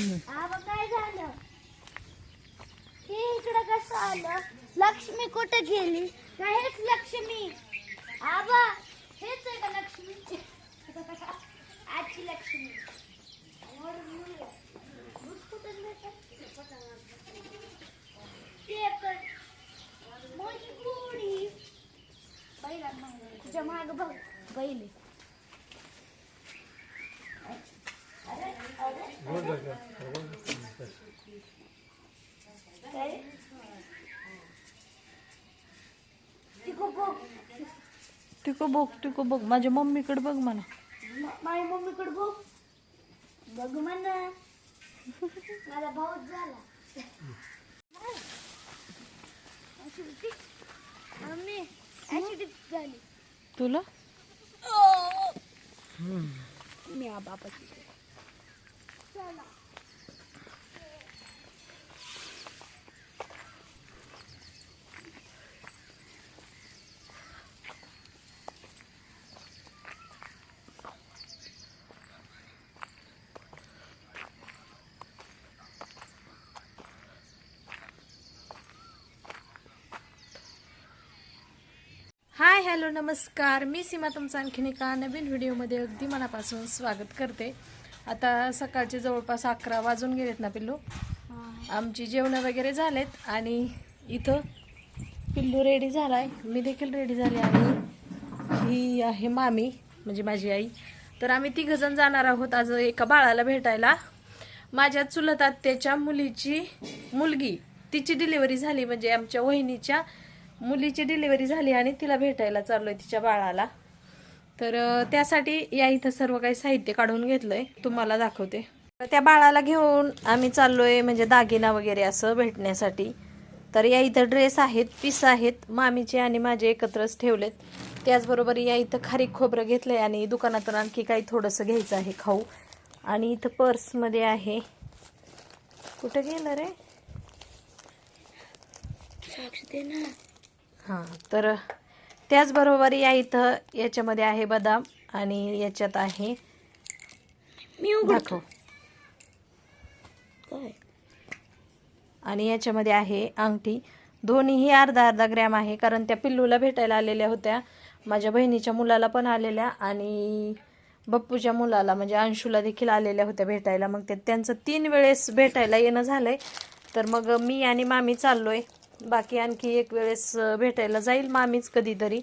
आबा काय झालं हे इकडं कसं आलं लक्ष्मी कुठं गेली काय हेच लक्ष्मी आबा हेच आहे का लक्ष्मी आजची लक्ष्मी ते पण. माझी पोळी. बैल मागं. तुझ्या माग बघ बैल आहे. अरे तिको बघ तिको बघ तिको बघ माझ्या मम्मीकडे बघ म्हणा. म- माझ्या मम्मीकडे बघ बघ म्हणा. माझा भाऊच झाला. तुला? मी बापाची. हाय हॅलो नमस्कार. मी सीमा तुमचं आणखीन एका नवीन व्हिडिओमध्ये अगदी मनापासून स्वागत करते. आता सकाळचे जवळपास अकरा वाजून गेलेत ना पिल्लू? आमची जेवणं वगैरे झालेत आणि इथं पिल्लू रेडी झालाय. मी देखील रेडी झाले आणि ही आहे मामी म्हणजे माझी आई. तर आम्ही तिघजण जाणार आहोत आज एका बाळाला भेटायला. माझ्या चुलत आत्याच्या मुलीची मुलगी तिची डिलिव्हरी झाली. म्हणजे आमच्या वहिनीच्या मुलीची डिलिव्हरी झाली आणि तिला भेटायला चाललोय तिच्या बाळाला. तर त्यासाठी या इथं सर्व काही साहित्य काढून घेतलंय. तुम्हाला दाखवते. त्या बाळाला घेऊन आम्ही चाललोय म्हणजे दागिना वगैरे असं भेटण्यासाठी. तर या इथं ड्रेस आहेत पीस आहेत मामीचे आणि माझे एकत्रच ठेवलेत. त्याचबरोबर या इथं खारीक खोबरं घेतलंय आणि दुकानातून आणखी काही थोडंसं घ्यायचं आहे खाऊ. आणि इथं पर्समध्ये आहे. कुठं गेलं रे? हां तर त्याचबरोबर या इथं याच्यामध्ये आहे बदाम आणि याच्यात आहे मी दाखव आणि याच्यामध्ये आहे अंगठी. दोन्हीही अर्धा अर्धा ग्रॅम आहे कारण त्या पिल्लूला भेटायला आलेल्या होत्या. माझ्या बहिणीच्या मुलाला पण आलेल्या आणि बप्पूच्या मुलाला म्हणजे अंशूला देखील आलेल्या होत्या भेटायला. मग ते त्यांचं तीन वेळेस भेटायला येणं झालंय. तर मग मी आणि मामी चाललोय. बाकी आणखी एक वेळेस भेटायला जाईल मामीच कधीतरी.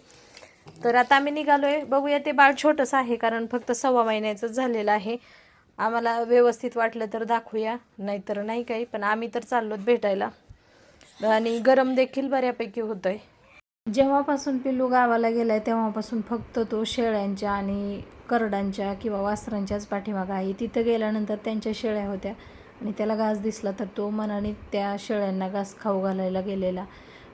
तर आता आम्ही निघालोय. बघूया ते बाळ छोटंसं आहे कारण फक्त सव्वा महिन्याचंच झालेलं आहे. आम्हाला व्यवस्थित वाटलं तर दाखवूया नाहीतर नाही काही पण आम्ही तर चाललोत भेटायला. आणि गरम देखील बऱ्यापैकी होतंय. जेव्हापासून पिल्लू गावाला गेलाय तेव्हापासून फक्त तो शेळ्यांच्या आणि करडांच्या किंवा वासरांच्याच पाठीमागं आहे. तिथं गेल्यानंतर त्यांच्या शेळ्या होत्या. आणि त्याला घास दिसला तर तो मनाने त्या शेळ्यांना घास खाऊ घालायला गेलेला.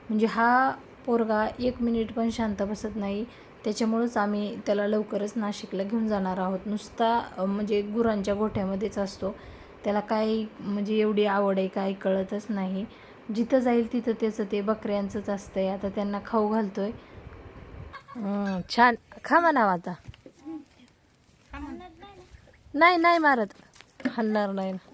म्हणजे हा पोरगा एक मिनिट पण शांत बसत नाही. त्याच्यामुळंच आम्ही त्याला लवकरच नाशिकला घेऊन जाणार आहोत. नुसता म्हणजे गुरांच्या गोठ्यामध्येच असतो. त्याला काय म्हणजे एवढी आवड आहे काय कळतच नाही. जिथं जाईल तिथं त्याचं ते बकऱ्यांचंच असतंय. आता त्यांना खाऊ घालतोय. छान. खा म्हणावं आता. नाही नाही मारत. हलणार नाही. ना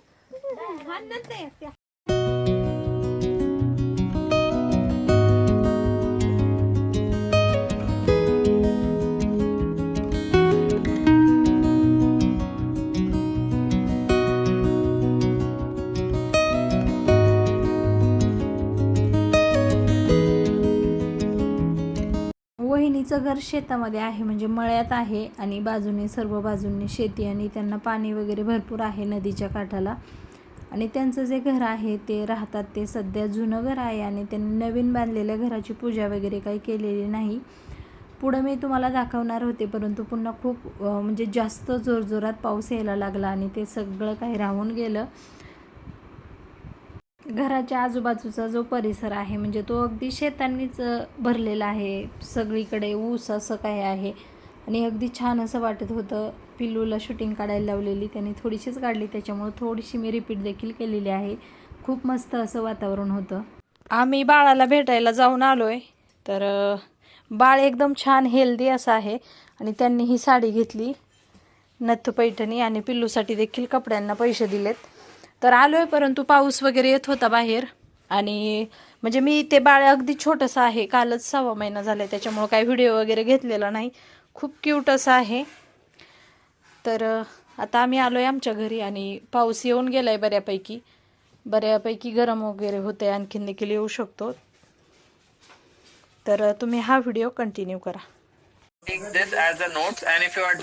वहिनीचं घर शेतामध्ये आहे म्हणजे मळ्यात आहे आणि बाजूने सर्व बाजूंनी शेती आणि त्यांना पाणी वगैरे भरपूर आहे नदीच्या काठाला. आणि त्यांचं जे घर आहे ते राहतात ते सध्या जुनं घर आहे आणि त्यांनी नवीन बांधलेल्या घराची पूजा वगैरे काही केलेली नाही. पुढं मी तुम्हाला दाखवणार होते परंतु पुन्हा खूप म्हणजे जास्त जोरजोरात पाऊस यायला लागला आणि ते सगळं काही राहून गेलं. घराच्या आजूबाजूचा जो परिसर आहे म्हणजे तो अगदी शेतांनीच भरलेला आहे. सगळीकडे ऊस असं काय आहे. आणि अगदी छान असं वाटत होतं. पिल्लूला शूटिंग काढायला लावलेली त्यांनी थोडीशीच काढली त्याच्यामुळे थोडीशी मी रिपीट देखील केलेली आहे. खूप मस्त असं वातावरण होतं. आम्ही बाळाला भेटायला जाऊन आलो आहे तर बाळ एकदम छान हेल्दी असं आहे. आणि त्यांनी ही साडी घेतली. नथ पैठणी आणि पिल्लूसाठी देखील कपड्यांना पैसे दिलेत. तर आलो आहे परंतु पाऊस वगैरे येत होता बाहेर. आणि म्हणजे मी ते बाळ अगदी छोटंसं आहे. कालच सव्वा महिना झाला आहे त्याच्यामुळं काही व्हिडिओ वगैरे घेतलेला नाही. खूप क्यूट असं आहे. तर आता आम्ही आलो आहे आमच्या घरी आणि पाऊस येऊन गेला आहे बऱ्यापैकी. बऱ्यापैकी गरम वगैरे होते आणखीन देखील येऊ शकतो. तर तुम्ही हा व्हिडिओ कंटिन्यू करा. एक this as a notes and if you are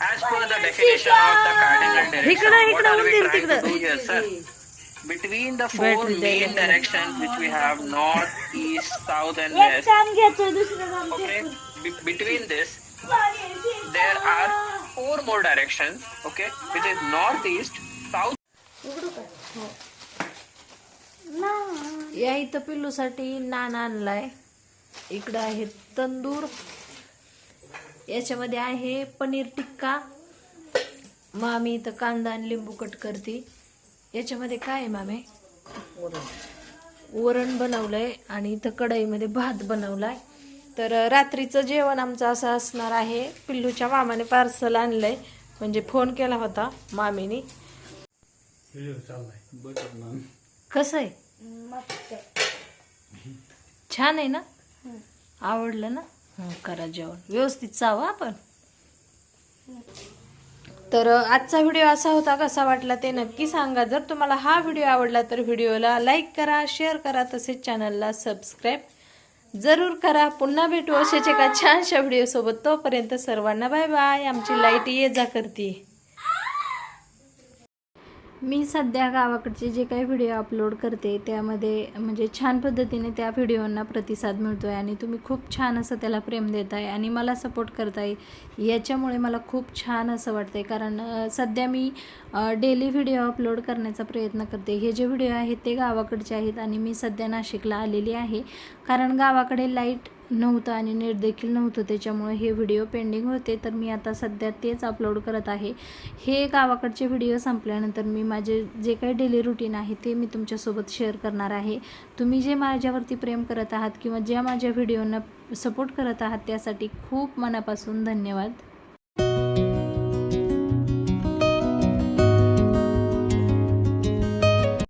as per the definition of the cardinal direction what are we trying to do here sir between the four main directions which we have north east south and west okay Be- between this there are four more directions okay which is northeast south. या इथं पिल्लूसाठी नान आणलाय इकडं आहे तंदूर याच्यामध्ये आहे पनीर टिक्का. मामी इथं कांदा आणि लिंबू कट करते. याच्यामध्ये काय आहे मामे? वरण बनवलंय आणि इथं कढईमध्ये भात बनवलाय. तर अं, रात्रीचं जेवण आमचं असं असणार आहे. पिल्लूच्या मामाने पार्सल आणलंय. म्हणजे फोन केला होता मामीनी. कसं आहे? मस्त. आहे. छान आहे ना? आवडलं ना? हो, करा जेवण. व्यवस्थित चावा आपण तर आजचा व्हिडिओ असा होता कसा वाटला ते नक्की सांगा. जर तुम्हाला हा व्हिडिओ आवडला तर व्हिडिओला लाईक करा शेअर करा तसेच चॅनलला सबस्क्राईब जरूर करा. पुन्हा भेटू अशाच एका छानशा व्हिडिओसोबत. तोपर्यंत सर्वांना बाय बाय. आमची लाइट ये जा करते. मी सध्या गावाकडचे जे काही व्हिडिओ अपलोड करते त्यामध्ये म्हणजे छान पद्धतीने त्या व्हिडिओंना प्रतिसाद मिळतो आहे आणि तुम्ही खूप छान असं त्याला प्रेम देत आहे आणि मला सपोर्ट करताय. याच्यामुळे मला खूप छान असं वाटतं आहे कारण सध्या मी डेली व्हिडिओ अपलोड करण्याचा प्रयत्न करते. हे जे व्हिडिओ आहेत ते गावाकडचे आहेत आणि मी सध्या नाशिकला आलेली आहे. कारण गावाकडे लाइट नव्हतं आणि नेट देखील नव्हतं त्याच्यामुळे हे व्हिडिओ पेंडिंग होते. तर मी आता सध्या तेच अपलोड करत आहे. हे गावाकडचे व्हिडिओ संपल्यानंतर मी माझे जे काही डेली रुटीन आहे ते मी तुमच्यासोबत शेअर करणार आहे. तुम्ही जे माझ्यावरती प्रेम करत आहात किंवा ज्या माझ्या व्हिडिओंना सपोर्ट करत आहात त्यासाठी खूप मनापासून धन्यवाद.